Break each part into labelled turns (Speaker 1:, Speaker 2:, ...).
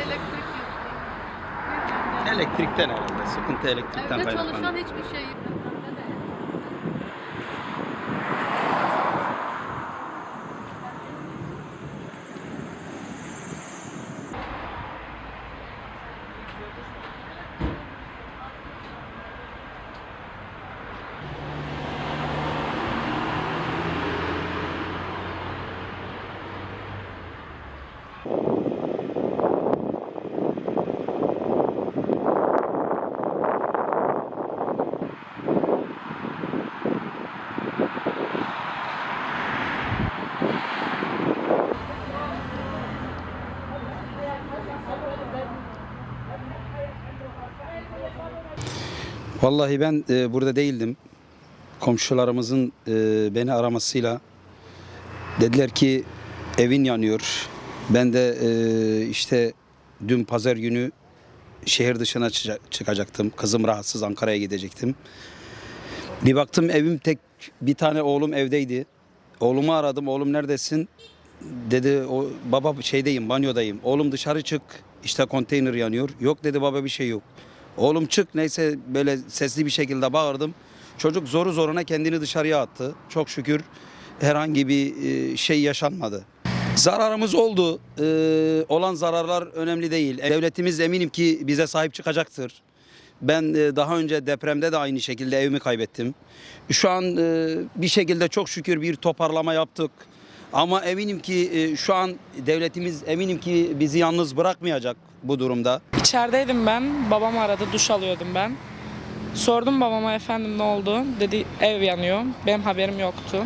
Speaker 1: elektrik yüzünden. Elektrikten herhalde. Sıkıntı elektrikten
Speaker 2: Evde çalışan hiçbir şey Thank you.
Speaker 1: Vallahi ben e, burada değildim. Komşularımızın e, beni aramasıyla dediler ki evin yanıyor. Ben de e, işte dün pazar günü şehir dışına çıkacaktım. Kızım rahatsız Ankara'ya gidecektim. Bir baktım evim tek bir tane oğlum evdeydi. Oğlumu aradım. Oğlum neredesin? Dedi o baba şeydeyim banyodayım. Oğlum dışarı çık. İşte konteyner yanıyor. Yok dedi baba bir şey yok. Oğlum çık neyse böyle sesli bir şekilde bağırdım. Çocuk zoru zoruna kendini dışarıya attı. Çok şükür herhangi bir e, şey yaşanmadı. Zararımız oldu. Ee, olan zararlar önemli değil. Devletimiz eminim ki bize sahip çıkacaktır. Ben e, daha önce depremde de aynı şekilde evimi kaybettim. Şu an e, bir şekilde çok şükür bir toparlama yaptık. Ama eminim ki e, şu an devletimiz eminim ki bizi yalnız bırakmayacak bu durumda.
Speaker 3: İçerideydim ben. Babam aradı. Duş alıyordum ben. Sordum babama efendim ne oldu? Dedi ev yanıyor. Benim haberim yoktu.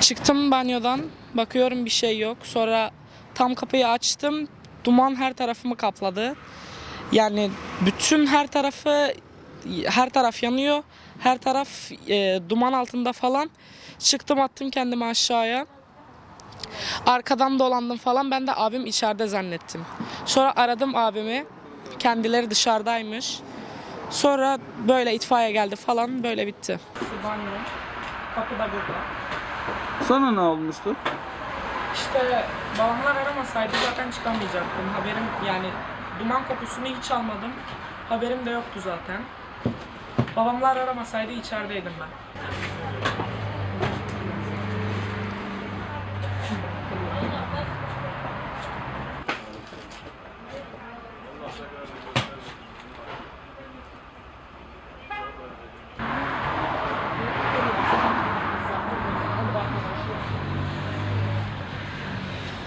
Speaker 3: Çıktım banyodan. Bakıyorum bir şey yok. Sonra tam kapıyı açtım. Duman her tarafımı kapladı. Yani bütün her tarafı her taraf yanıyor. Her taraf e, duman altında falan. Çıktım attım kendimi aşağıya. Arkadan dolandım falan. Ben de abim içeride zannettim. Sonra aradım abimi. Kendileri dışarıdaymış. Sonra böyle itfaiye geldi falan böyle bitti. Banyo. Kapı da burada.
Speaker 4: Sonra ne olmuştu?
Speaker 3: İşte babamlar aramasaydı zaten çıkamayacaktım. Haberim yani duman kokusunu hiç almadım. Haberim de yoktu zaten. Babamlar aramasaydı içerideydim ben.